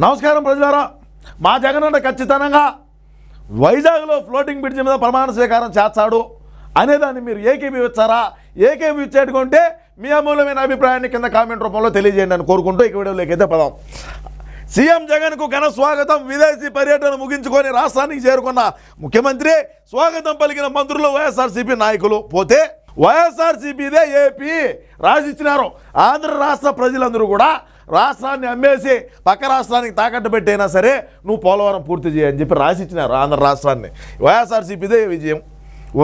నమస్కారం ప్రజలారా. మా జగనన్న ఖచ్చితంగా వైజాగ్లో ఫ్లోటింగ్ బ్రిడ్జ్ మీద ప్రమాణ స్వీకారం చేస్తాడు అనేదాన్ని మీరు ఏకీభవిస్తారా ఏకీభవించేటుకుంటే మీ అమూల్యమైన అభిప్రాయాన్ని కింద కామెంట్ రూపంలో తెలియజేయండి అని కోరుకుంటూ ఇక వీడియోలోకి అయితే పదాం. సీఎం జగన్కు ఘన స్వాగతం విదేశీ పర్యటన ముగించుకొని రాష్ట్రానికి చేరుకున్న ముఖ్యమంత్రి స్వాగతం పలికిన మంత్రులు వైఎస్ఆర్సీపీ నాయకులు. పోతే వైఎస్ఆర్సీపీదే ఏపీ రాసిచ్చినారు ఆంధ్ర రాష్ట్ర ప్రజలందరూ కూడా రాష్ట్రాన్ని అమ్మేసి పక్క రాష్ట్రానికి తాకట్టు పెట్టైనా సరే నువ్వు పోలవరం పూర్తి చేయని చెప్పి రాసిచ్చినారు ఆంధ్ర రాష్ట్రాన్ని. వైఎస్ఆర్సీపీదే విజయం.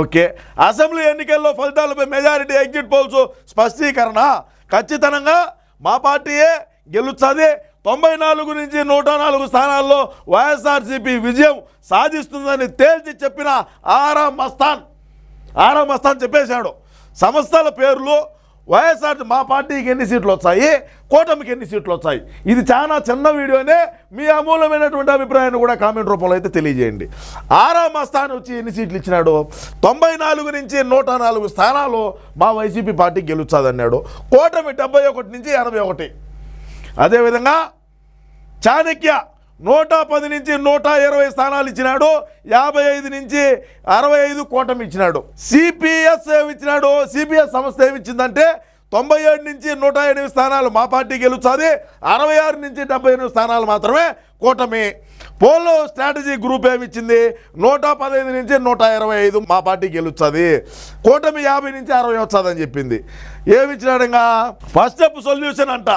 ఓకే. అసెంబ్లీ ఎన్నికల్లో ఫలితాలపై మెజారిటీ ఎగ్జిట్ పోల్స్ స్పష్టీకరణ. ఖచ్చితంగా మా పార్టీయే గెలుస్తుంది. తొంభై నాలుగు నుంచి నూట నాలుగు స్థానాల్లో వైఎస్ఆర్సీపీ విజయం సాధిస్తుందని తేల్చి చెప్పిన ఆరా మస్తాన్. ఆరా మస్తాన్ చెప్పేశాడు. సంస్థల పేర్లు వైఎస్ఆర్ మా పార్టీకి ఎన్ని సీట్లు వచ్చాయి? కూటమికి ఎన్ని సీట్లు వచ్చాయి? ఇది చాలా చిన్న వీడియోనే మీ అమూలమైనటువంటి అభిప్రాయాన్ని కూడా కామెంట్ రూపంలో అయితే తెలియజేయండి. ఆరా స్థానం వచ్చి ఎన్ని సీట్లు ఇచ్చినాడు? తొంభై నాలుగు నుంచి నూట నాలుగు స్థానాలు మా వైసీపీ పార్టీ గెలుచాదన్నాడు కూటమి డెబ్బై ఒకటి నుంచి ఎనభై ఒకటి. అదేవిధంగా చాణక్య నూట పది నుంచి నూట ఇరవై స్థానాలు ఇచ్చినాడు యాభై ఐదు నుంచి అరవై ఐదు కూటమి ఇచ్చినాడు. సిపిఎస్ ఏమి ఇచ్చినాడు సిపిఎస్ సంస్థ ఏమిచ్చిందంటే తొంభై ఏడు నుంచి నూట ఎనిమిది స్థానాలు మా పార్టీ గెలుస్తుంది అరవై ఆరు నుంచి డెబ్బై ఎనిమిది స్థానాలు మాత్రమే కూటమి. పోలో స్ట్రాటజీ గ్రూప్ ఏమిచ్చింది? నూట పదహైదు నుంచి నూట ఇరవై ఐదు మా పార్టీ గెలుస్తుంది కూటమి యాభై నుంచి అరవై వస్తుందని చెప్పింది. ఏమి ఫస్ట్ స్టెప్ సొల్యూషన్ అంట.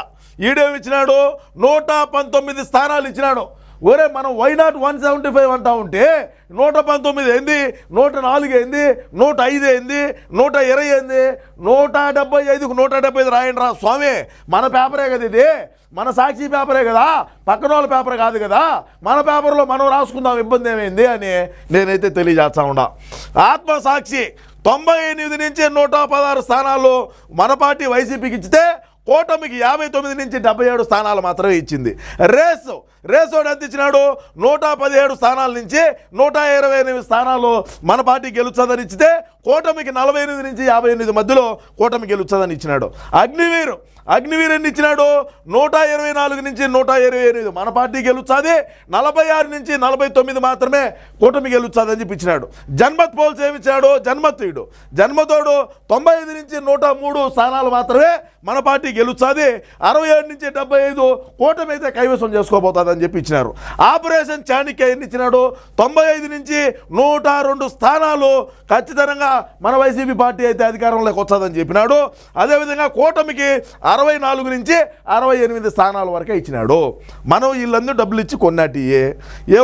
ఈడేమి ఇచ్చినాడు నూట పంతొమ్మిది స్థానాలు ఇచ్చినాడు. ఒరే మనం why not one seventy five అంటా ఉంటే నూట పంతొమ్మిది ఏంది? నూట నాలుగు ఏంది? నూట ఐదు ఏంది? నూట ఇరవై ఏంది? నూట డెబ్బై ఐదుకు నూట డెబ్బై ఐదు రాయండి రా స్వామి. మన పేపరే కదా ఇది. మన సాక్షి పేపరే కదా. పక్కన వాళ్ళ పేపర్ కాదు కదా. మన పేపర్లో మనం రాసుకుందాం ఇబ్బంది ఏమైంది అని నేనైతే తెలియజేస్తా ఉండా ఆత్మసాక్షి తొంభై ఎనిమిది నుంచి నూట పదహారు స్థానాలు మన పార్టీ వైసీపీకి ఇచ్చితే కూటమికి యాభై తొమ్మిది నుంచి డెబ్బై ఏడు స్థానాలు మాత్రమే ఇచ్చింది. రేసు రేసు ఎంత ఇచ్చినాడు? నూట పదిహేడు స్థానాల నుంచి నూట ఇరవై ఎనిమిది స్థానాలు మన పార్టీ గెలుస్తుందని ఇచ్చితే కూటమికి నలభై ఎనిమిది నుంచి యాభై ఎనిమిది మధ్యలో కూటమి గెలుస్తుందని ఇచ్చినాడు. అగ్నివీరు అగ్నివీర్ ఎన్ని ఇచ్చినాడు? నూట ఇరవై నాలుగు నుంచి నూట ఇరవై ఎనిమిది మన పార్టీ గెలుస్తుంది. నలభై ఆరు నుంచి నలభై తొమ్మిది మాత్రమే కూటమి గెలుస్తుంది అని చెప్పి ఇచ్చినాడు. జన్మత్ పోల్స్ ఏమిచ్చాడు ఇచ్చాడు జన్మతోడు తొంభై ఐదు నుంచి నూట మూడు స్థానాలు మాత్రమే మన పార్టీ గెలుస్తుంది. అరవై ఏడు నుంచి డెబ్బై ఐదు కూటమి అయితే కైవసం చేసుకోబోతుందని చెప్పి ఇచ్చినారు. ఆపరేషన్ చాణిక్య ఎన్ని ఇచ్చినాడు? తొంభై ఐదు నుంచి నూట రెండు స్థానాలు ఖచ్చితంగా మన వైసీపీ పార్టీ అయితే అధికారంలోకి వస్తుందని చెప్పినాడు. అదేవిధంగా కూటమికి అరవై నాలుగు నుంచి అరవై ఎనిమిది స్థానాల వరకే ఇచ్చినాడు. మనం వీళ్ళందరూ డబ్బులు ఇచ్చి కొన్నాటి ఏ?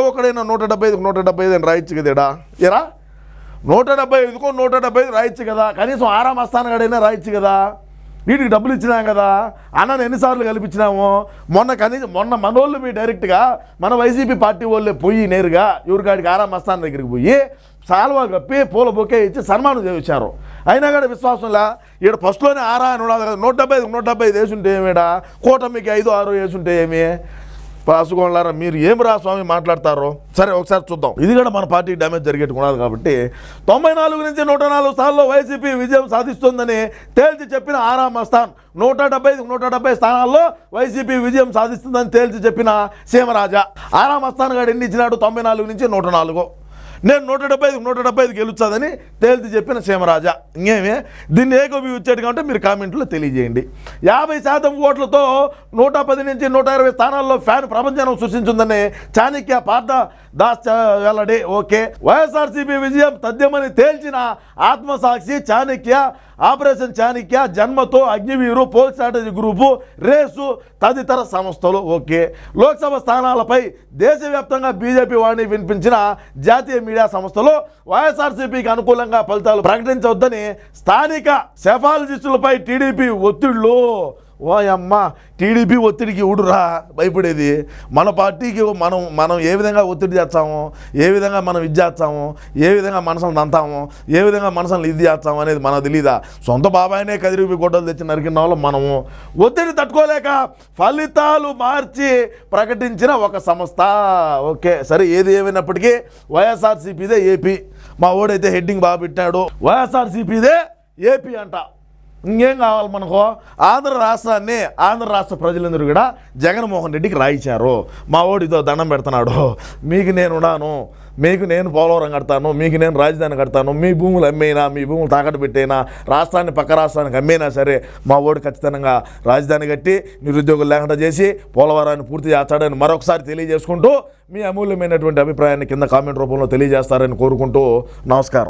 ఒక్కడైనా నూట డెబ్బై ఐదుకు నూట డెబ్బై ఐదు అని రాయొచ్చు కదేడా ఇరా నూట డెబ్బై ఐదుకో నూట డెబ్బై ఐదు రాయొచ్చు కదా. కనీసం ఆరాం అస్థానగాడైనా రాయొచ్చు కదా. వీటికి డబ్బులు ఇచ్చినాం కదా అన్నను ఎన్నిసార్లు కల్పించినాము? మొన్న కనీసం మొన్న మనోళ్ళు మీ డైరెక్ట్గా మన వైసీపీ పార్టీ వాళ్ళే పోయి నేరుగా ఎవరికాడికి ఆరా మస్తాన్ దగ్గరికి పోయి సాల్వా కప్పి పూల బొకే ఇచ్చి సన్మానం చేయించారు. అయినా కూడా విశ్వాసంలా ఈడ ఫస్ట్లోనే ఆరా అని ఉండదు కదా నూట డెబ్బై ఐదు నూట డెబ్బై ఐదు వేసుంటే ఏమిడా? కూటమికి ఐదు ఆరు వేసుంటే ఏమి? పాసుకోవాలరా మీరు ఏం రా స్వామి మాట్లాడతారో? సరే ఒకసారి చూద్దాం. ఇది కూడా మన పార్టీ డ్యామేజ్ జరిగేట్టు కాబట్టి తొంభై నాలుగు నుంచి నూట నాలుగు స్థానాల్లో వైసీపీ విజయం సాధిస్తుందని తేల్చి చెప్పిన ఆరాం మస్తాన్. నూట డెబ్బై నూట డెబ్బై స్థానాల్లో వైసీపీ విజయం సాధిస్తుందని తేల్చి చెప్పిన సీమరాజా. ఆరాం మస్తాన్ గారు ఎన్ని ఇచ్చినాడు? తొంభై నాలుగు నుంచి నూట నాలుగు. నేను నూట డెబ్బై ఐదు నూట డెబ్బై ఐదు గెలుస్తుందని తేల్చి చెప్పిన సీమరాజా ఇంకేమే? దీన్ని ఏకోపి వచ్చాడు కాబట్టి మీరు కామెంట్లో తెలియజేయండి. యాభై శాతం ఓట్లతో నూట పది నుంచి నూట ఇరవై స్థానాల్లో ఫ్యాన్ ప్రపంచం సృష్టించిందని చాణక్య పార్థ దాస్ వెల్లడి ఓకే. వైఎస్ఆర్సీపీ విజయం తథ్యమని తేల్చిన ఆత్మసాక్షి Chanakya operation Chanakya జన్మతో Agniveer poll strategy group race తదితర సంస్థలు. ఓకే. లోక్సభ స్థానాలపై దేశవ్యాప్తంగా బీజేపీ వాణి వినిపించిన జాతీయ మీడియా సంస్థలు వైఎస్ఆర్సీపీకి అనుకూలంగా ఫలితాలు ప్రకటించవద్దని స్థానిక సెఫాలజిస్టులపై టీడీపీ ఒత్తిళ్ళు ఓ అమ్మ టీడీపీ ఒత్తిడికి ఊడురా భయపడేది. మన పార్టీకి మనం మనం ఏ విధంగా ఒత్తిడి చేస్తాము ఏ విధంగా మనం ఇది చేస్తాము ఏ విధంగా మనసులు దంతాము ఏ విధంగా మనసులను ఇది చేస్తాము అనేది మనకు తెలియదా సొంత బాబాయినే కదిరిపి గొడ్డలు తెచ్చి నరికిన వాళ్ళు మనము. ఒత్తిడి తట్టుకోలేక ఫలితాలు మార్చి ప్రకటించిన ఒక సంస్థ. ఓకే సరే ఏది ఏమైనప్పటికీ వైఎస్ఆర్సీపీదే ఏపీ. మా ఓడైతే హెడ్డింగ్ బాగా పెట్టాడు. వైఎస్ఆర్సీపీదే ఏపీ అంట. ఇంకేం కావాలి మనకు? ఆంధ్ర రాష్ట్రాన్ని ఆంధ్ర రాష్ట్ర ప్రజలందరూ కూడా జగన్మోహన్ రెడ్డికి రాయించారు. మా ఓడి ఇదో దండం పెడుతున్నాడు. మీకు నేను ఉన్నాను. మీకు నేను పోలవరం కడతాను. మీకు నేను రాజధాని కడతాను. మీ భూములు అమ్మేనా మీ భూములు తాకట్టు పెట్టైనా రాష్ట్రాన్ని పక్క రాష్ట్రానికి అమ్మేనా సరే మా ఓడి ఖచ్చితంగా రాజధాని కట్టి నిరుద్యోగులు లేకుండా చేసి పోలవరాన్ని పూర్తి చేస్తాడని మరొకసారి తెలియజేసుకుంటూ మీ అమూల్యమైనటువంటి అభిప్రాయాన్ని కింద కామెంట్ రూపంలో తెలియజేస్తారని కోరుకుంటూ నమస్కారం.